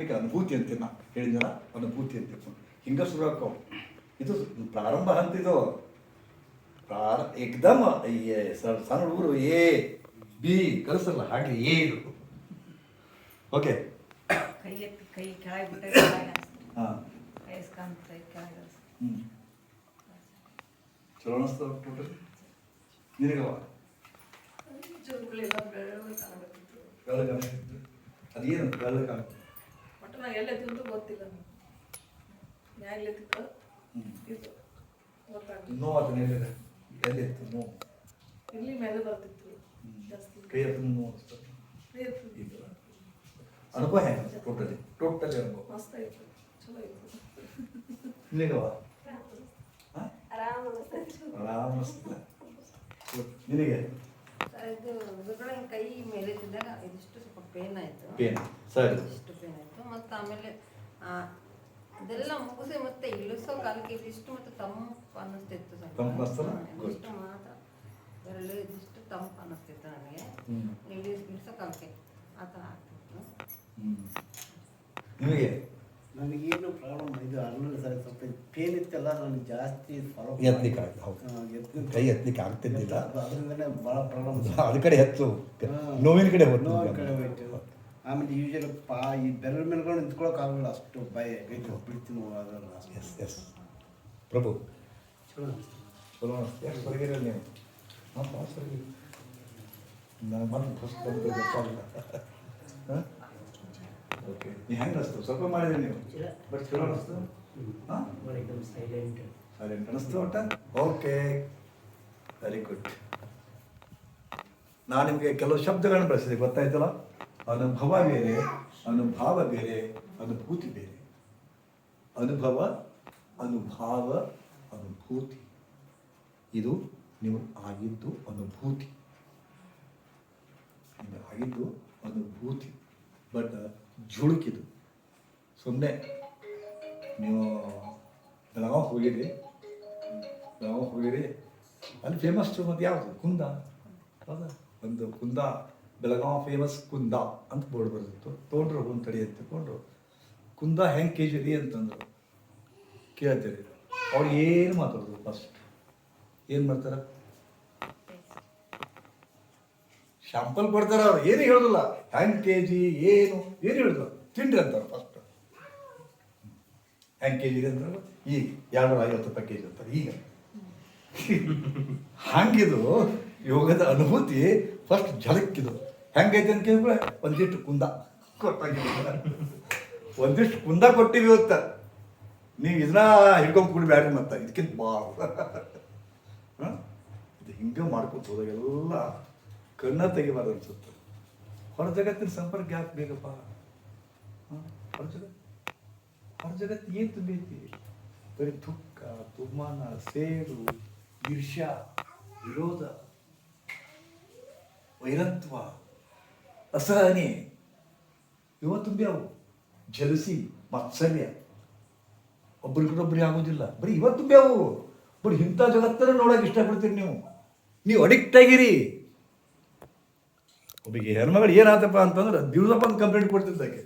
ಅದಕ್ಕೆ ಅನುಭೂತಿ ಅಂತೀವಿ ನಾ ಹೇಳಿದ್ನಲ್ಲ ಅನುಭೂತಿ ಅಂತ ಹಿಂಗೆ ಶುರು ಹಾಕೋ ಇದು ಪ್ರಾರಂಭ ಅಂತ ಇದು. ಪ್ರಾರ ಏಕ್ದಮ್ ಏ ಸರ್ ಸಣ್ಣ ಹುಡುಗರು ಎ ಬಿ ಕಲಿಸಲ್ಲ ಹಾಗೆ ಎ ಇದು. ಓಕೆ. ಹಾಂ. ಹ್ಞೂ ಚಲೋ ಅನಿಸ್ತಾವ ಟೋಟಲ್ ನಿನಗವ? ಅದೇನು ನಾ ಎಲ್ಲ ತಿಂದು ಗೊತ್ತಿಲ್ಲ ಎತ್ತಿತ್ತು ಹ್ಞೂ ಇದು. ಗೊತ್ತಾಗ್ತದೆ ನೋವು ಅದನ್ನ ಎಲ್ಲಿದೆ ಎಲ್ಲಿತ್ತು ನೋವು ಇಲ್ಲಿ ಮೇಲೆ ಬರ್ತಿತ್ತು. ಜಾಸ್ತಿ. ಕೈ ಹತ್ರ ನೋವು ಅನಿಸ್ತದೆ ಕೈ ಥರ ಅನುಭವ ಹೆಂಗೆ? ಟೋಟಲಿ? ಟೋಟಲಿ ಅನುಭವ. ಮಸ್ತ್ ಆಯ್ತು. ಚಲೋ ಆಯ್ತು. ನಿನಗವ? ಆರಾಮ ಆರಾಮ್ ನಿನಗೆ? ಇದು ಗುರುಗಳ ಕೈ ಮೇಲೆ ಇದ್ದಾಗ ಇದಿಷ್ಟು ಸ್ವಲ್ಪ ಪೇನ್ ಆಯಿತು. ಪೇನ್ ಸರಿ. ಇಷ್ಟು ಪೇನ್ ಆಯಿತು. ಮತ್ತೆ ಆಮೇಲೆ ಅದೆಲ್ಲ ಮುಗಿಸಿ ಮತ್ತೆ ಇಳಿಸೋ ಕಾಲಕ್ಕೆ ಇದಿಷ್ಟು ಮತ್ತೆ ತಂಪು ಅನ್ನಿಸ್ತಿತ್ತು. ತಂಪು ಇದಿಷ್ಟು ಮಾತ್ರ. ಬೆರಳು ಇದಿಷ್ಟು ತಂಪು ಅನ್ನಿಸ್ತಿತ್ತು ನನಗೆ. ಹ್ಞೂ ಇಳಿ ಇಳಿಸೋ ಕಾಲಕ್ಕೆ ಆ ಥರ ಆಗ್ತಿತ್ತು. ನಿಮಗೆ ನನಗೇನು ಪ್ರಾಬ್ಲಮ್ ಇದು ಅರ್ನಲ್ಲಿ ಸರ್ ಸ್ವಲ್ಪ ಪೇನ್ ಇತ್ತಲ್ಲ ನನಗೆ ಜಾಸ್ತಿ ಫಾಲೋ ಎತ್ತಲಿಕ್ಕೆ ಆಗ್ತದೆ ಹೌದು. ಕೈ ಎತ್ತಲಿಕ್ಕೆ ಆಗ್ತಿದ್ದಿಲ್ಲ ಅದರಿಂದನೇ ಭಾಳ ಪ್ರಾಬ್ಲಮ್ ಅದ ಕಡೆ ಹೆಚ್ಚು ನೋವಿನ ಕಡೆ ಹೋಗ್ತು ನೋವಿನ ಕಡೆ ಹೋಯ್ತು. ಆಮೇಲೆ ಯೂಶಲಿ ಪಾ ಈ ಬೆರಳು ಮೇಲ್ಕೊಂಡು ನಿಂತ್ಕೊಳಕ್ಕೆ ಆಗಲ್ಲ ಅಷ್ಟು ಭಯ. ಇದು ಬಿಡ್ತೀನಿ ಅಷ್ಟು. Yes yes Prabhu. ಚಲೋ ಅನಿಸ್ತು. ಚಲೋ ಅನಿಸ್ತು. ಯಾಕೆ ಹೊರಗಿರಲ್ಲ ನೀವು? ಹಾಂ ಪಾಸ್ ಹೊರಗಿರಿ ನಾನು ಮತ್ತೆ ಫಸ್ಟ್ ಬಂದು ಗೊತ್ತಾಗಲ್ಲ ಹಾಂ? ಓಕೆ ನೀವು ಹೆಂಗೆ ಅನಿಸ್ತು ಸ್ವಲ್ಪ ಮಾಡಿದ್ರಿ ನೀವು. ಬಟ್ ಚಲೋ ಅನಿಸ್ತು ಹಾಂ? ಸೈಲೆಂಟ್ ಸೈಲೆಂಟ್ ಅನಿಸ್ತು ಒಟ್ಟ ಓಕೆ ವೆರಿ ಗುಡ್ ನಾನು ನಿಮಗೆ ಕೆಲವು ಶಬ್ದಗಳನ್ನು ಬಳಸಿದೆ. ಗೊತ್ತಾಯ್ತಲ್ಲ? ಅನುಭವ ಬೇರೆ ಅನುಭಾವ ಬೇರೆ ಅನುಭೂತಿ ಬೇರೆ ಅನುಭವ ಅನುಭಾವ ಅನುಭೂತಿ. ಇದು ನೀವು ಆಗಿದ್ದು ಅನುಭೂತಿ. ಆಗಿದ್ದು ಅನುಭೂತಿ. ಬಟ್ ಜುಳುಕಿದು ಸುಮ್ಮನೆ ನೀವು ಬೆಳಗಾವ್ ಹೋಗಿರಿ ಬೆಳಗಾವ್ ಹೋಗಿರಿ ಅಲ್ಲಿ ಫೇಮಸ್ ಮತ್ತು ಯಾವುದು? ಕುಂದ. ಹೌದಾ? ಒಂದು ಕುಂದ, ಬೆಳಗಾವ್ ಫೇಮಸ್ ಕುಂದ ಅಂತ ಬೋರ್ಡ್ ಬರ್ತಿತ್ತು ತೊಗೊಂಡ್ರು, ಒಂದು ತಡಿ ಅಂತ ತಗೊಂಡ್ರು. ಕುಂದ ಹೆಂಗೆ ಕೆ ಜಿ ರೀ ಅಂತಂದ್ರು. ಕೇಳ್ತೀರಿ. ಅವ್ರು ಏನು ಮಾತಾಡೋದು ಫಸ್ಟ್ ಏನು ಮಾಡ್ತಾರೆ? ಶಾಂಪಲ್ ಕೊಡ್ತಾರೆ ಅವ್ರು, ಏನು ಹೇಳೋದಿಲ್ಲ. ಹೆಂಗೆ ಕೆ ಜಿ ಏನು ಏನು ಹೇಳುದು ತಿಂಡ್ರಿ ಅಂತಾರೆ ಫಸ್ಟ್ ಹೆಂಗೆ ಕೆ ಜಿ ಅಂದ್ರೆ ಈಗ ಎರಡು ಐವತ್ತು ರೂಪಾಯಿ ಕೆ ಜಿ ಅಂತಾರೆ, ಈಗ. ಹಂಗಿದು ಯೋಗದ ಅನುಭೂತಿ ಫಸ್ಟ್ ಝಲಕ್ಕಿದು ಹೆಂಗೈತೆ ಅಂತ ಕೇಳಿದ್ರೆ, ಒಂದಿಷ್ಟು ಕುಂದ ಕೊಟ್ಟಾಗಿಲ್ಲ ಒಂದಿಷ್ಟು ಕುಂದ ಕೊಟ್ಟಿವಿ ಇವತ್ತ. ನೀವು ಇದನ್ನ ಹಿಡ್ಕೊಂಡು ಕುಡಿಬ್ಯಾಡ್ರಿ ಮತ್ತೆ, ಇದಕ್ಕಿಂತ ಭಾಳ ಇದು ಹಿಂಗೆ ಮಾಡ್ಕೊತ ಹೋದಾಗೆಲ್ಲ ಕಣ್ಣ ತೆಗಿಬಾರ್ದು ಅನ್ಸುತ್ತೆ. ಹೊರ ಜಗತ್ತಿನ ಸಂಪರ್ಕ ಯಾಕೆ ಬೇಕಪ್ಪ? ಹೊರ ಜಗತ್ತು ಹೊರ ಜಗತ್ತು ಏನು ತುಂಬೈತಿ ಬರೀ ದುಃಖ ತುಮಾನ ಸೇರು ಈರ್ಷ್ಯ ವಿರೋಧ, ವೈರತ್ವ, ಅಸಹನೆ, ಇವ ತುಂಬ್ಯಾವು ಜಲಸಿ, ಮಾತ್ಸರ್ಯ. ಒಬ್ರಿಗೊಬ್ಬರಿಗೆ ಆಗೋದಿಲ್ಲ. ಬರೀ ಇವತ್ತು ತುಂಬ್ಯಾವು ಬರೀ ಇಂಥ ಜಗತ್ತನ್ನು ನೋಡೋಕೆ ಇಷ್ಟಪಡ್ತೀರಿ ನೀವು. ನೀವು ಅಡಿಕ್ಟ್ ಆಗಿರಿ. ಒಬ್ಬರಿಗೆ ಹೆಣ್ಮಗಳು ಏನಾತಪ್ಪ ಅಂತಂದ್ರೆ ದಿವಸ ಬಂದು ಕಂಪ್ಲೇಂಟ್ ಕೊಡ್ತಿದ್ದಾಕೆ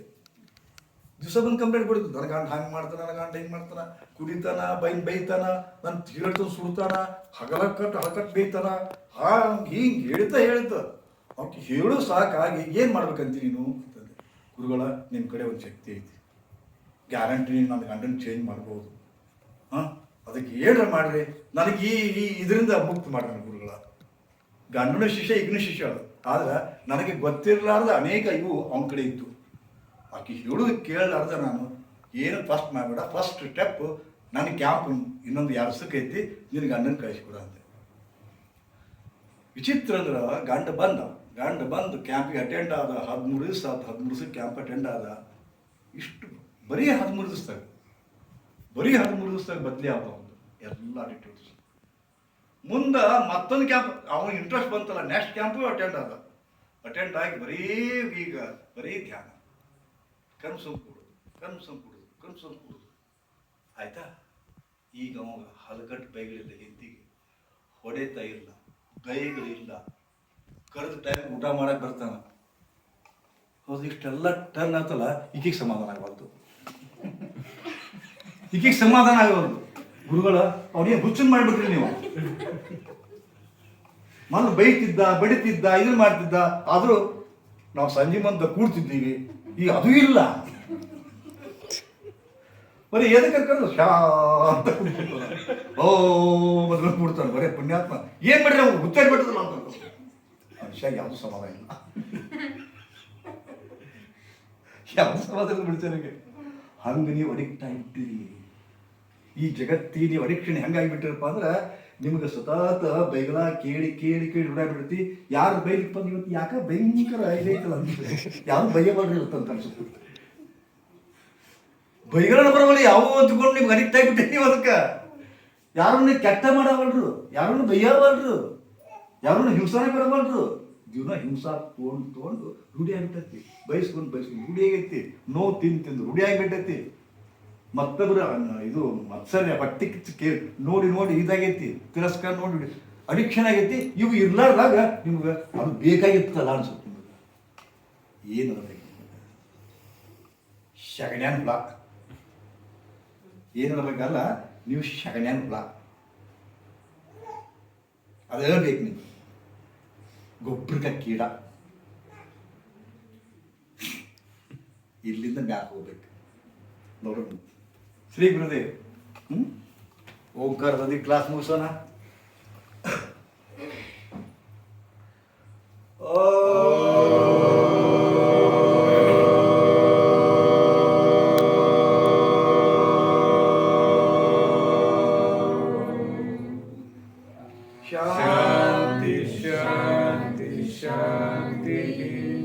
ದಿವಸ ಬಂದು ಕಂಪ್ಲೇಂಟ್ ಕೊಡ್ತಿದ್ದ ನನ್ನ ಗಂಡ ಹಂಗೆ ಮಾಡ್ತಾನೆ, ನನ್ನ ಗಂಡ ಹಿಂಗೆ ಮಾಡ್ತಾನೆ ಕುಡಿತಾನ ಬೈನ್ ಬೈತಾನ ನನ್ನ ತಿರುಡ್ತು ಸುಡ್ತಾನ ಹಗಲ ಕಟ್ಟು ಹಳಕಟ್ಟು ಬೈತಾನ ಹಾಂಗೆ ಹಿಂಗೆ ಹೇಳ್ತಾ ಹೇಳ್ತಾ ಅವ್ಕೆ ಹೇಳು ಸಾಕಾಗಿ ಏನು ಮಾಡ್ಬೇಕಂತೀನಿ ನೀನು ಅಂತಂದೆ. ಗುರುಗಳ ನಿಮ್ಮ ಕಡೆ ಒಂದು ಶಕ್ತಿ ಐತಿ. ಗ್ಯಾರಂಟಿ ನನ್ನ ಗಂಡನ ಚೇಂಜ್ ಮಾಡ್ಬೋದು. ಹಾಂ, ಅದಕ್ಕೆ ಏನ್ರ ಮಾಡ್ರಿ. ನನಗೆ ಈ ಈ ಇದರಿಂದ ಮುಕ್ತ ಮಾಡ್ರಿ ಗುರುಗಳ. ಗಂಡನ ಶಿಷ್ಯ, ಇಗ್ನ ಶಿಷ್ಯ ಆದ್ರೆ ನನಗೆ ಗೊತ್ತಿರಲಾರ್ದ ಅನೇಕ ಇವು ಅವನ ಕಡೆ ಇತ್ತು ಆಕೆ ಹೇಳೋದು ಕೇಳಲಾರ್ದ ನಾನು, ಏನು ಫಸ್ಟ್ ಮಾಡಬೇಡ, ಫಸ್ಟ್ ಸ್ಟೆಪ್ ನನ್ನ ಕ್ಯಾಂಪ್ ಇನ್ನೊಂದು ಎರಡು ಐತಿ, ನಿನಗೆ ಗಂಡನ ಕಳಿಸ್ಕೊಡ ಅಂತ. ವಿಚಿತ್ರ ಅಂದ್ರೆ ಗಂಡ ಬಂದ, ಗಂಡ ಬಂದು ಕ್ಯಾಂಪಿಗೆ ಅಟೆಂಡ್ ಆದ, ಹದಿಮೂರು ದಿವಸ ಆದ ಹದಿಮೂರು ದಿವಸ ಕ್ಯಾಂಪ್ ಅಟೆಂಡ್ ಆದ. ಇಷ್ಟು ಬರೀ ಹದಿಮೂರು ದಿವಸದಾಗ, ಬರೀ ಹದಿಮೂರು ದಿವಸದಾಗ ಬದಲಿ ಆದ ಒಂದು ಎಲ್ಲ ಅಟಿಟ್ಯೂಡ್ಸ್ ಮುಂದೆ ಮತ್ತೊಂದು ಕ್ಯಾಂಪ್ ಅವನಿಗೆ ಇಂಟ್ರೆಸ್ಟ್ ಬಂತಲ್ಲ ನೆಕ್ಸ್ಟ್ ಕ್ಯಾಂಪು ಅಟೆಂಡ್ ಆದ. ಅಟೆಂಡ್ ಆಗಿ ಬರೀ ಈಗ, ಬರೀ ಧ್ಯಾನ. ಕನ್ಸಮ್ ಕೊಡೋದು ಕನ್ಸಮ್ ಕೊಡೋದು ಕನ್ಸಮ್ ಕೊಡೋದು ಆಯ್ತಾ? ಈಗ ಅವಾಗ ಹಲಗಟ್ಟು ಬೈಗಳಿಲ್ಲ ಹಿಂದಿಗೆ ಹೊಡೆತ ಇಲ್ಲ ಬೈಗಳಿಲ್ಲ ಕರೆದ ಟೈಮ್ ಊಟ ಮಾಡಕ್ಕೆ ಬರ್ತಾನೆ. ಹೌದು, ಇಷ್ಟೆಲ್ಲ ಟರ್ನ್ ಆತಲ್ಲ, ಈಗೀಗ ಸಮಾಧಾನ ಆಗಬಾರ್ದು. ಈಗೀಗ ಸಮಾಧಾನ ಆಗಬಾರ್ದು. ಗುರುಗಳ ಅವ್ರಿಗೆ ಹುಚ್ಚನ್ ಮಾಡ್ಬಿಟ್ರಿ ನೀವು? ಮೊದಲು ಬೈತಿದ್ದ ಬಡಿತಿದ್ದ ಇದನ್ನ ಮಾಡ್ತಿದ್ದ, ಆದರೂ ನಾವು ಸಂಜೆ ಮಂತ ಕೂಡ್ತಿದ್ದೀವಿ. ಈಗ ಅದು ಇಲ್ಲ. ಬರೀ ಎದಕ್ಕೆ ಕರೆದು ಶಾಂತ. ಓ ಕೂಡ್ತಾನೆ. ಬರೀ ಪುಣ್ಯಾತ್ಮ. ಏನ್ ಮಾಡ್ರಿ ನಾವು ಹುಚ್ಚಾಗಿ ಬಿಟ್ಟದಲ್ಲ ಅಂತ ಮನುಷ್ಯ ಯಾವುದು ಸಮಾಧಾನ ಇಲ್ಲ. ಯಾವ ಸಮಾಧಾನ ಬಿಡ್ತಾರೆ ಹಂಗೆ ನೀವು ಅಡಿಕ್ಟ್ ಆಗಿಬಿಟ್ಟಿರಿ ಈ ಜಗತ್ತಿ ನೀವು ಹೆಂಗಾಗಿಬಿಟ್ಟಿರಪ್ಪ ಅಂದ್ರೆ ನಿಮ್ಗೆ ಸತತ ಬೈಗಲ ಕೇಳಿ ಕೇಳಿ ಕೇಳಿ ಬಿಡ್ತಿ ಯಾರು ಬೈಲಿಕ್ಕೆ ಇವತ್ತು ಯಾಕ ಭಯಂಕರ ಇದೈತಲ್ಲ ಅಂತ ಯಾರು ಬೈಯಬಾರ್ದು ಅಂತ ಅನ್ಸುತ್ತೆ. ಬೈಗಲನ ಬರವಲ್ಲ ಯಾವ ಅಂತಕೊಂಡು ನಿಮ್ಗೆ ಅಡಿಕ್ಟ್ ಆಗಿಬಿಟ್ಟೆ ಅದಕ್ಕೆ. ಯಾರನ್ನ ಕೆಟ್ಟ ಮಾಡವಲ್ರು, ಯಾರನ್ನು ಬೈಯಾವಲ್ರು, ಯಾರನ್ನು ಹಿಂಸಾನೆ ಬರವಲ್ರು. ಜೀವನ ಹಿಂಸಾ ತೊಗೊಂಡು ತೊಗೊಂಡು ರೂಢಿ ಆಗ್ಬಿಟ್ಟೈತಿ. ಬಯಸ್ಕೊಂಡು ಬಯಸ್ಕೊಂಡು ರೂಢಿ ಆಗೈತಿ. ನೋವು ತಿಂದು ತಿಂದು ರೂಢಿ ಆಗಿಬಿಟ್ಟೈತಿ. ಮತ್ತೊಬ್ಬರ ಇದು ಮತ್ಸರ್ಯ, ಬಟ್ಟಿ ಕಿಚ್ಚು ಕೇ, ನೋಡಿ ನೋಡಿ, ಇದಾಗೈತಿ, ತಿರಸ್ಕಾರ ನೋಡಿ ಅಡಿಕ್ಷನ್ ಆಗೈತಿ, ಇವು ಇರ್ಲಾರ್ದಾಗ ನಿಮ್ಗೆ ಅದು ಬೇಕಾಗಿತ್ತಲ್ಲ ಅನ್ಸುತ್ತೆ ನಿಮಗೆ. ಏನು ಶಗಣ್ಯಾನ್ ಹುಳ. ಏನು ಅನ್ನಬೇಕಲ್ಲ ನೀವು ಶಗಣ್ಯಾನ್ ಹುಳ. ಅದೇ ಬೇಕು ನೀವು ಗೊಬ್ಬರಕ ಕೀಡ. ಇಲ್ಲಿಂದ ಮ್ಯಾಕ್ ಹೋಗ್ಬೇಕು. ನೋಡೋಣ श्री गुरुदेव ओंकार मधी क्लास मुसो ना शांति शांति शांति